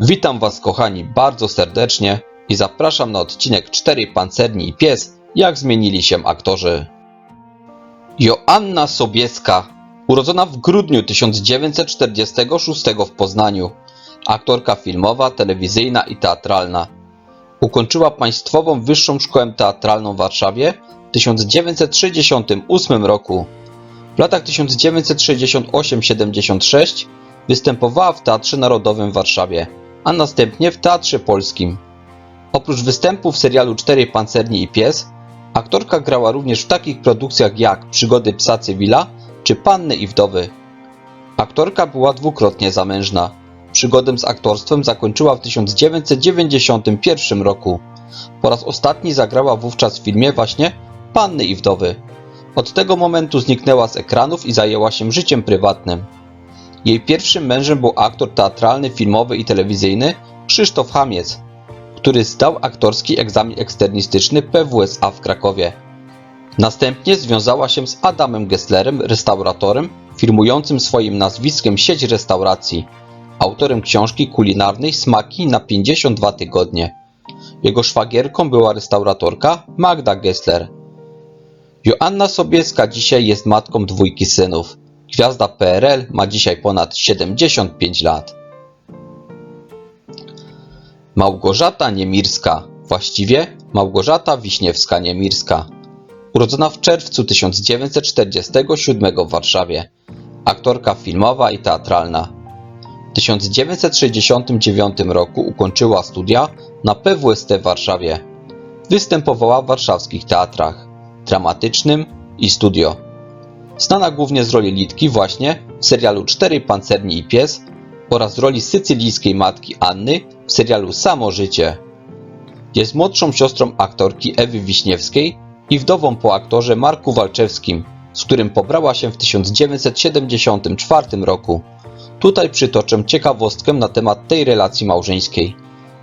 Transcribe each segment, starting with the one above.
Witam Was kochani bardzo serdecznie i zapraszam na odcinek 4 Pancerni i Pies, jak zmienili się aktorzy. Joanna Sobieska, urodzona w grudniu 1946 w Poznaniu, aktorka filmowa, telewizyjna i teatralna. Ukończyła Państwową Wyższą Szkołę Teatralną w Warszawie w 1968 roku. W latach 1968-76 występowała w Teatrze Narodowym w Warszawie, a następnie w Teatrze Polskim. Oprócz występów w serialu Cztery Pancerni i Pies, aktorka grała również w takich produkcjach jak Przygody psa cywila czy Panny i Wdowy. Aktorka była dwukrotnie zamężna. Przygodę z aktorstwem zakończyła w 1991 roku. Po raz ostatni zagrała wówczas w filmie właśnie Panny i Wdowy. Od tego momentu zniknęła z ekranów i zajęła się życiem prywatnym. Jej pierwszym mężem był aktor teatralny, filmowy i telewizyjny Krzysztof Hamiec, który zdał aktorski egzamin eksternistyczny PWSA w Krakowie. Następnie związała się z Adamem Gesslerem, restauratorem, firmującym swoim nazwiskiem sieć restauracji, autorem książki kulinarnej Smaki na 52 tygodnie. Jego szwagierką była restauratorka Magda Gessler. Joanna Sobieska dzisiaj jest matką dwójki synów. Gwiazda PRL ma dzisiaj ponad 75 lat. Małgorzata Niemirska, właściwie Małgorzata Wiśniewska-Niemirska. Urodzona w czerwcu 1947 w Warszawie. Aktorka filmowa i teatralna. W 1969 roku ukończyła studia na PWST w Warszawie. Występowała w warszawskich teatrach dramatycznym i studio. Znana głównie z roli Litki właśnie w serialu Cztery Pancerni i Pies oraz roli sycylijskiej matki Anny w serialu Samo Życie. Jest młodszą siostrą aktorki Ewy Wiśniewskiej i wdową po aktorze Marku Walczewskim, z którym pobrała się w 1974 roku. Tutaj przytoczę ciekawostkę na temat tej relacji małżeńskiej.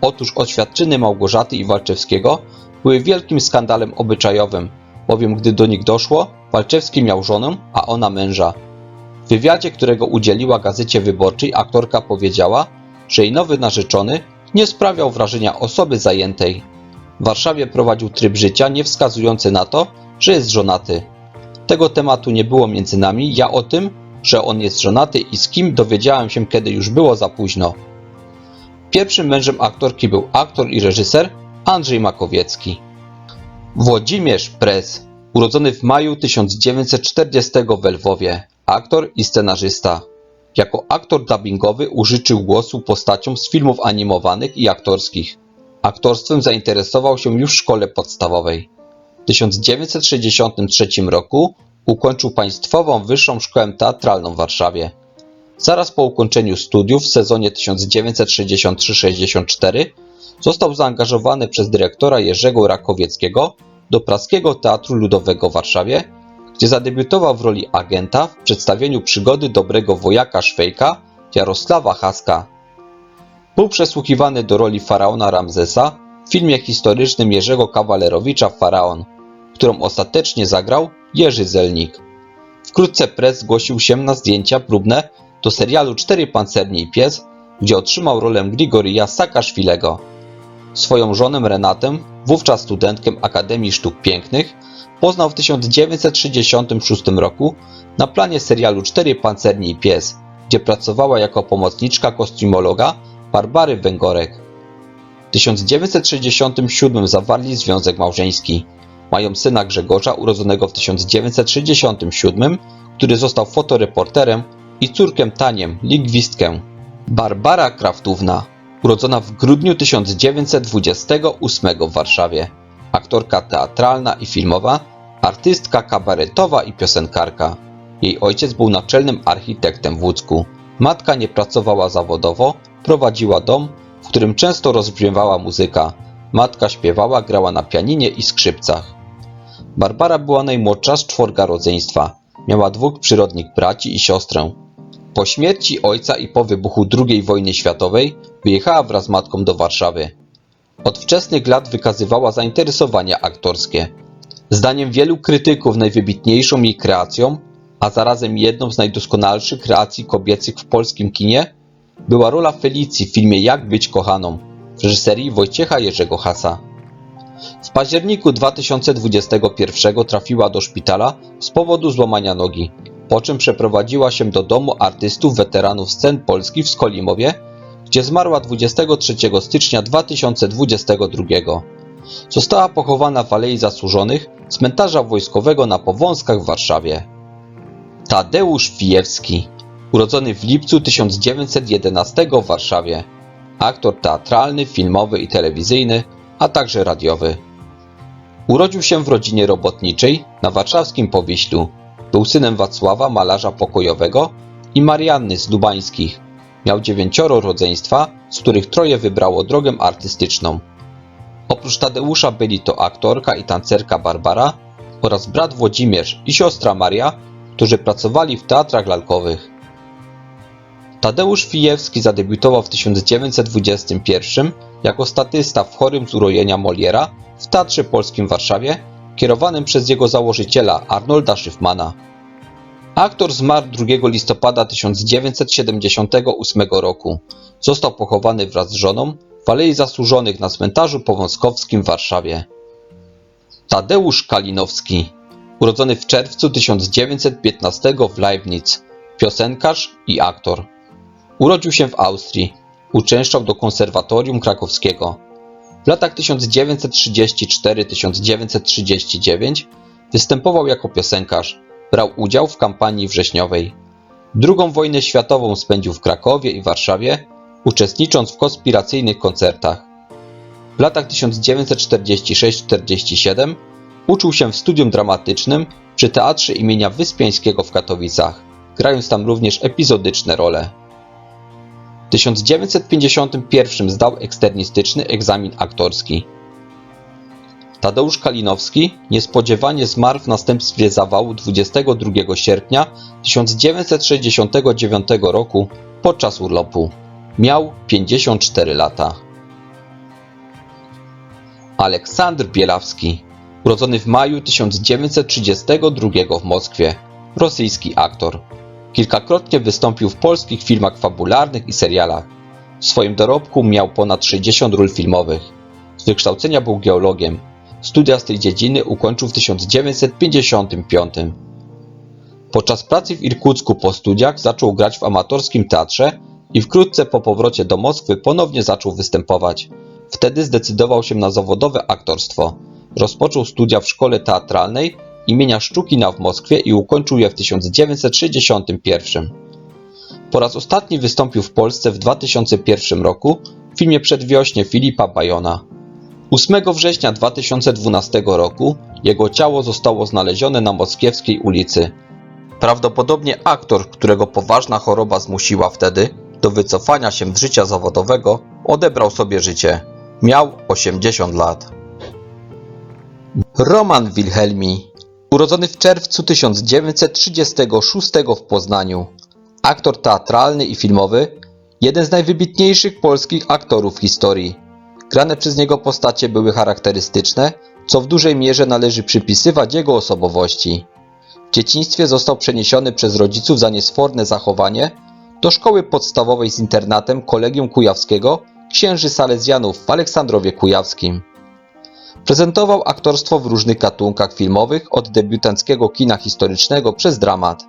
Otóż oświadczyny Małgorzaty i Walczewskiego były wielkim skandalem obyczajowym, bowiem gdy do nich doszło, Walczewski miał żonę, a ona męża. W wywiadzie, którego udzieliła Gazecie Wyborczej, aktorka powiedziała, że jej nowy narzeczony nie sprawiał wrażenia osoby zajętej. W Warszawie prowadził tryb życia nie wskazujący na to, że jest żonaty. Tego tematu nie było między nami, ja o tym, że on jest żonaty i z kim dowiedziałem się, kiedy już było za późno. Pierwszym mężem aktorki był aktor i reżyser Andrzej Makowiecki. Włodzimierz Prez, urodzony w maju 1940 w Lwowie, aktor i scenarzysta. Jako aktor dubbingowy użyczył głosu postaciom z filmów animowanych i aktorskich. Aktorstwem zainteresował się już w szkole podstawowej. W 1963 roku ukończył Państwową Wyższą Szkołę Teatralną w Warszawie. Zaraz po ukończeniu studiów w sezonie 1963-64 został zaangażowany przez dyrektora Jerzego Rakowieckiego do Praskiego Teatru Ludowego w Warszawie, gdzie zadebiutował w roli agenta w przedstawieniu przygody dobrego wojaka Szwejka Jarosława Haska. Był przesłuchiwany do roli faraona Ramzesa w filmie historycznym Jerzego Kawalerowicza Faraon, którą ostatecznie zagrał Jerzy Zelnik. Wkrótce Press zgłosił się na zdjęcia próbne do serialu Cztery Pancerni i Pies, gdzie otrzymał rolę Grigorija Sakaszwilego. Swoją żonę Renatę, wówczas studentkę Akademii Sztuk Pięknych, poznał w 1966 roku na planie serialu Cztery Pancerni i Pies, gdzie pracowała jako pomocniczka kostiumologa Barbary Węgorek. W 1967 zawarli związek małżeński. Mają syna Grzegorza, urodzonego w 1967, który został fotoreporterem i córkę Taniem, lingwistkę. Barbara Kraftówna, urodzona w grudniu 1928 w Warszawie. Aktorka teatralna i filmowa, artystka kabaretowa i piosenkarka. Jej ojciec był naczelnym architektem w Łódzku. Matka nie pracowała zawodowo, prowadziła dom, w którym często rozbrzmiewała muzyka. Matka śpiewała, grała na pianinie i skrzypcach. Barbara była najmłodsza z czworga rodzeństwa. Miała dwóch przyrodnich braci i siostrę. Po śmierci ojca i po wybuchu II wojny światowej wyjechała wraz z matką do Warszawy. Od wczesnych lat wykazywała zainteresowania aktorskie. Zdaniem wielu krytyków najwybitniejszą jej kreacją, a zarazem jedną z najdoskonalszych kreacji kobiecych w polskim kinie, była rola Felicji w filmie Jak być kochaną w reżyserii Wojciecha Jerzego Hasa. W październiku 2021 trafiła do szpitala z powodu złamania nogi, po czym przeprowadziła się do domu artystów weteranów scen Polski w Skolimowie, gdzie zmarła 23 stycznia 2022. Została pochowana w Alei Zasłużonych cmentarza wojskowego na Powązkach w Warszawie. Tadeusz Fijewski, urodzony w lipcu 1911 w Warszawie, aktor teatralny, filmowy i telewizyjny, a także radiowy. Urodził się w rodzinie robotniczej na warszawskim Powiślu. Był synem Wacława, malarza pokojowego i Marianny z Lubańskich. Miał dziewięcioro rodzeństwa, z których troje wybrało drogę artystyczną. Oprócz Tadeusza byli to aktorka i tancerka Barbara oraz brat Włodzimierz i siostra Maria, którzy pracowali w teatrach lalkowych. Tadeusz Fijewski zadebiutował w 1921 jako statysta w chorym z urojenia Moliera w Teatrze Polskim w Warszawie, kierowanym przez jego założyciela Arnolda Schiffmana. Aktor zmarł 2 listopada 1978 roku. Został pochowany wraz z żoną w Alei Zasłużonych na cmentarzu powązkowskim w Warszawie. Tadeusz Kalinowski, urodzony w czerwcu 1915 w Leibniz, piosenkarz i aktor. Urodził się w Austrii. Uczęszczał do konserwatorium krakowskiego. W latach 1934-1939 występował jako piosenkarz. Brał udział w kampanii wrześniowej. Drugą wojnę światową spędził w Krakowie i Warszawie, uczestnicząc w konspiracyjnych koncertach. W latach 1946-47 uczył się w studium dramatycznym przy Teatrze imienia Wyspiańskiego w Katowicach, grając tam również epizodyczne role. W 1951 zdał eksternistyczny egzamin aktorski. Tadeusz Kalinowski niespodziewanie zmarł w następstwie zawału 22 sierpnia 1969 roku podczas urlopu. Miał 54 lata. Aleksandr Bielawski, urodzony w maju 1932 w Moskwie, rosyjski aktor. Kilkakrotnie wystąpił w polskich filmach fabularnych i serialach. W swoim dorobku miał ponad 60 ról filmowych. Z wykształcenia był geologiem. Studia z tej dziedziny ukończył w 1955. Podczas pracy w Irkucku po studiach zaczął grać w amatorskim teatrze i wkrótce po powrocie do Moskwy ponownie zaczął występować. Wtedy zdecydował się na zawodowe aktorstwo. Rozpoczął studia w szkole teatralnej imienia Szczukina w Moskwie i ukończył je w 1961. Po raz ostatni wystąpił w Polsce w 2001 roku w filmie Przedwiośnie Filipa Bajona. 8 września 2012 roku jego ciało zostało znalezione na moskiewskiej ulicy. Prawdopodobnie aktor, którego poważna choroba zmusiła wtedy do wycofania się z życia zawodowego, odebrał sobie życie. Miał 80 lat. Roman Wilhelmi, urodzony w czerwcu 1936 w Poznaniu, aktor teatralny i filmowy, jeden z najwybitniejszych polskich aktorów historii. Grane przez niego postacie były charakterystyczne, co w dużej mierze należy przypisywać jego osobowości. W dzieciństwie został przeniesiony przez rodziców za niesforne zachowanie do szkoły podstawowej z internatem Kolegium Kujawskiego księży Salezjanów w Aleksandrowie Kujawskim. Prezentował aktorstwo w różnych gatunkach filmowych od debiutanckiego kina historycznego przez dramat.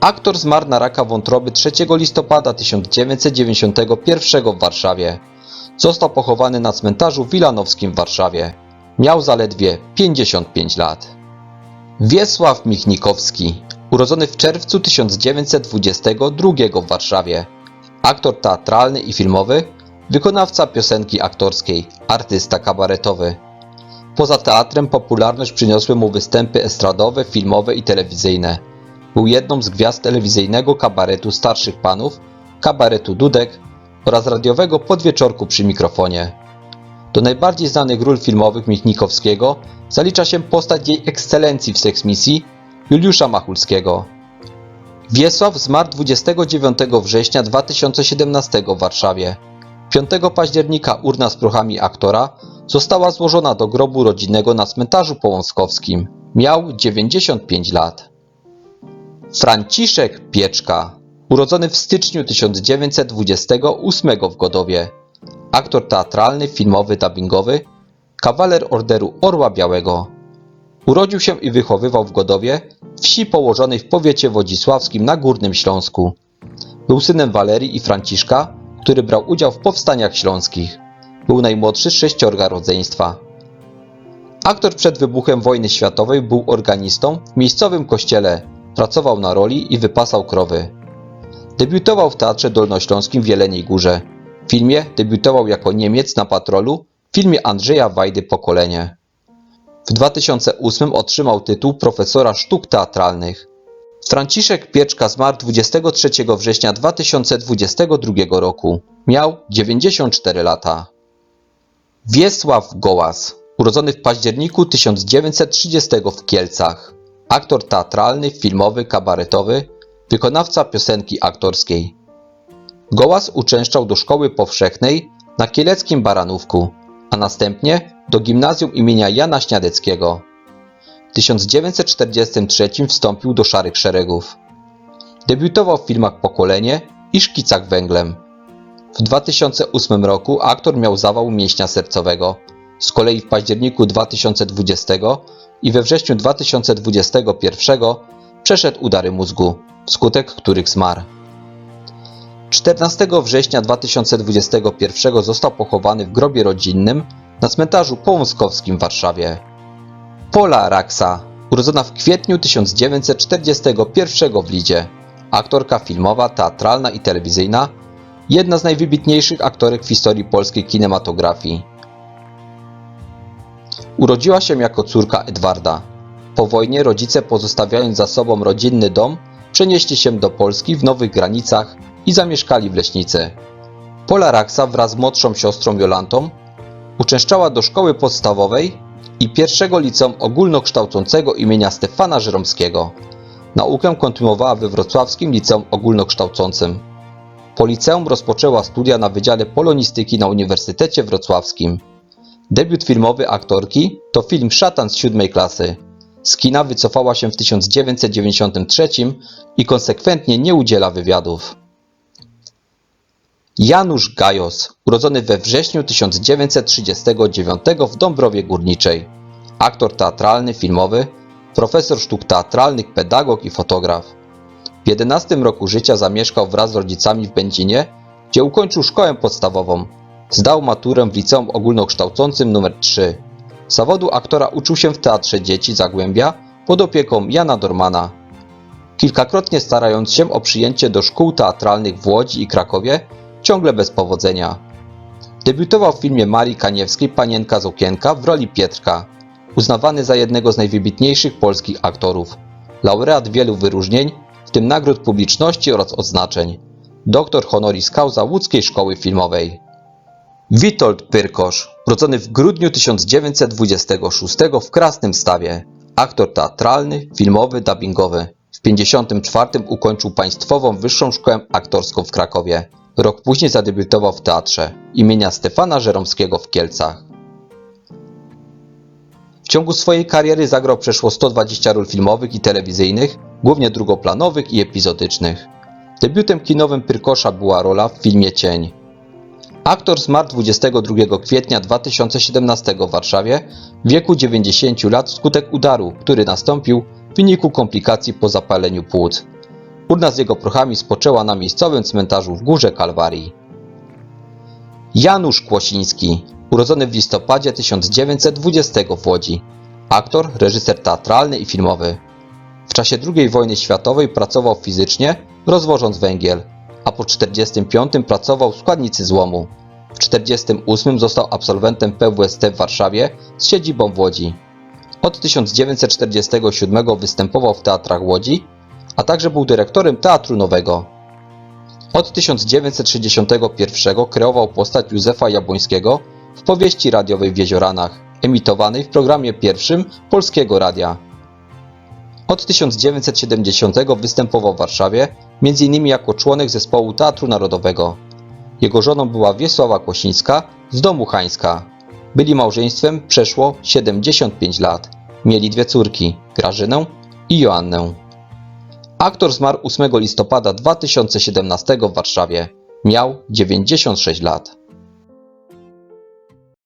Aktor zmarł na raka wątroby 3 listopada 1991 w Warszawie. Został pochowany na cmentarzu wilanowskim w Warszawie. Miał zaledwie 55 lat. Wiesław Michnikowski, urodzony w czerwcu 1922 w Warszawie. Aktor teatralny i filmowy, wykonawca piosenki aktorskiej, artysta kabaretowy. Poza teatrem popularność przyniosły mu występy estradowe, filmowe i telewizyjne. Był jedną z gwiazd telewizyjnego kabaretu Starszych Panów, kabaretu Dudek oraz radiowego podwieczorku przy mikrofonie. Do najbardziej znanych ról filmowych Michnikowskiego zalicza się postać jej ekscelencji w seksmisji Juliusza Machulskiego. Wiesław zmarł 29 września 2017 w Warszawie. 5 października urna z prochami aktora została złożona do grobu rodzinnego na cmentarzu połąskowskim. Miał 95 lat. Franciszek Pieczka, Urodzony w styczniu 1928 w Godowie. Aktor teatralny, filmowy, dubbingowy, kawaler Orderu Orła Białego. Urodził się i wychowywał w Godowie, wsi położonej w powiecie wodzisławskim na Górnym Śląsku. Był synem Walerii i Franciszka, który brał udział w powstaniach śląskich. Był najmłodszy z sześciorga rodzeństwa. Aktor przed wybuchem wojny światowej był organistą w miejscowym kościele, pracował na roli i wypasał krowy. Debiutował w Teatrze Dolnośląskim w Jeleniej Górze. W filmie debiutował jako Niemiec na patrolu w filmie Andrzeja Wajdy Pokolenie. W 2008 otrzymał tytuł profesora sztuk teatralnych. Franciszek Pieczka zmarł 23 września 2022 roku. Miał 94 lata. Wiesław Gołas, urodzony w październiku 1930 w Kielcach. Aktor teatralny, filmowy, kabaretowy, wykonawca piosenki aktorskiej. Gołas uczęszczał do szkoły powszechnej na kieleckim Baranówku, a następnie do gimnazjum imienia Jana Śniadeckiego. W 1943 wstąpił do Szarych Szeregów. Debiutował w filmach Pokolenie i Szkicach węglem. W 2008 roku aktor miał zawał mięśnia sercowego. Z kolei w październiku 2020 i we wrześniu 2021 przeszedł udary mózgu, wskutek których zmarł. 14 września 2021 został pochowany w grobie rodzinnym na cmentarzu połąskowskim w Warszawie. Pola Raksa, urodzona w kwietniu 1941 w Lidzie, aktorka filmowa, teatralna i telewizyjna, jedna z najwybitniejszych aktorek w historii polskiej kinematografii. Urodziła się jako córka Edwarda. Po wojnie rodzice pozostawiając za sobą rodzinny dom, przenieśli się do Polski w Nowych Granicach i zamieszkali w Leśnicy. Pola Raksa wraz z młodszą siostrą Jolantą uczęszczała do szkoły podstawowej i pierwszego liceum ogólnokształcącego imienia Stefana Żeromskiego. Naukę kontynuowała we wrocławskim liceum ogólnokształcącym. Po liceum rozpoczęła studia na Wydziale Polonistyki na Uniwersytecie Wrocławskim. Debiut filmowy aktorki to film Szatan z siódmej klasy. Z kina wycofała się w 1993 i konsekwentnie nie udziela wywiadów. Janusz Gajos, urodzony we wrześniu 1939 w Dąbrowie Górniczej. Aktor teatralny, filmowy, profesor sztuk teatralnych, pedagog i fotograf. W 11 roku życia zamieszkał wraz z rodzicami w Będzinie, gdzie ukończył szkołę podstawową. Zdał maturę w liceum ogólnokształcącym nr 3. Zawodu aktora uczył się w Teatrze Dzieci Zagłębia pod opieką Jana Dormana. Kilkakrotnie starając się o przyjęcie do szkół teatralnych w Łodzi i Krakowie, ciągle bez powodzenia. Debiutował w filmie Marii Kaniewskiej Panienka z okienka w roli Pietrka, uznawany za jednego z najwybitniejszych polskich aktorów. Laureat wielu wyróżnień, w tym nagród publiczności oraz odznaczeń. Doktor honoris causa łódzkiej szkoły filmowej. Witold Pyrkosz, urodzony w grudniu 1926 w Krasnym Stawie. Aktor teatralny, filmowy, dubbingowy. W 1954 ukończył Państwową Wyższą Szkołę Aktorską w Krakowie. Rok później zadebiutował w teatrze imienia Stefana Żeromskiego w Kielcach. W ciągu swojej kariery zagrał przeszło 120 ról filmowych i telewizyjnych, głównie drugoplanowych i epizodycznych. Debiutem kinowym Pyrkosza była rola w filmie Cień. Aktor zmarł 22 kwietnia 2017 w Warszawie w wieku 90 lat wskutek udaru, który nastąpił w wyniku komplikacji po zapaleniu płuc. Urna z jego prochami spoczęła na miejscowym cmentarzu w Górze Kalwarii. Janusz Kłosiński, urodzony w listopadzie 1920 w Łodzi. Aktor, reżyser teatralny i filmowy. W czasie II wojny światowej pracował fizycznie, rozwożąc węgiel, a po 1945 pracował w składnicy złomu. W 1948 został absolwentem PWST w Warszawie z siedzibą w Łodzi. Od 1947 występował w teatrach Łodzi, a także był dyrektorem Teatru Nowego. Od 1961 kreował postać Józefa Jabłońskiego w powieści radiowej w Jezioranach, emitowanej w programie pierwszym Polskiego Radia. Od 1970 występował w Warszawie, m.in. jako członek zespołu Teatru Narodowego. Jego żoną była Wiesława Kłosińska z domu Hańska. Byli małżeństwem przeszło 75 lat. Mieli dwie córki, Grażynę i Joannę. Aktor zmarł 8 listopada 2017 w Warszawie. Miał 96 lat.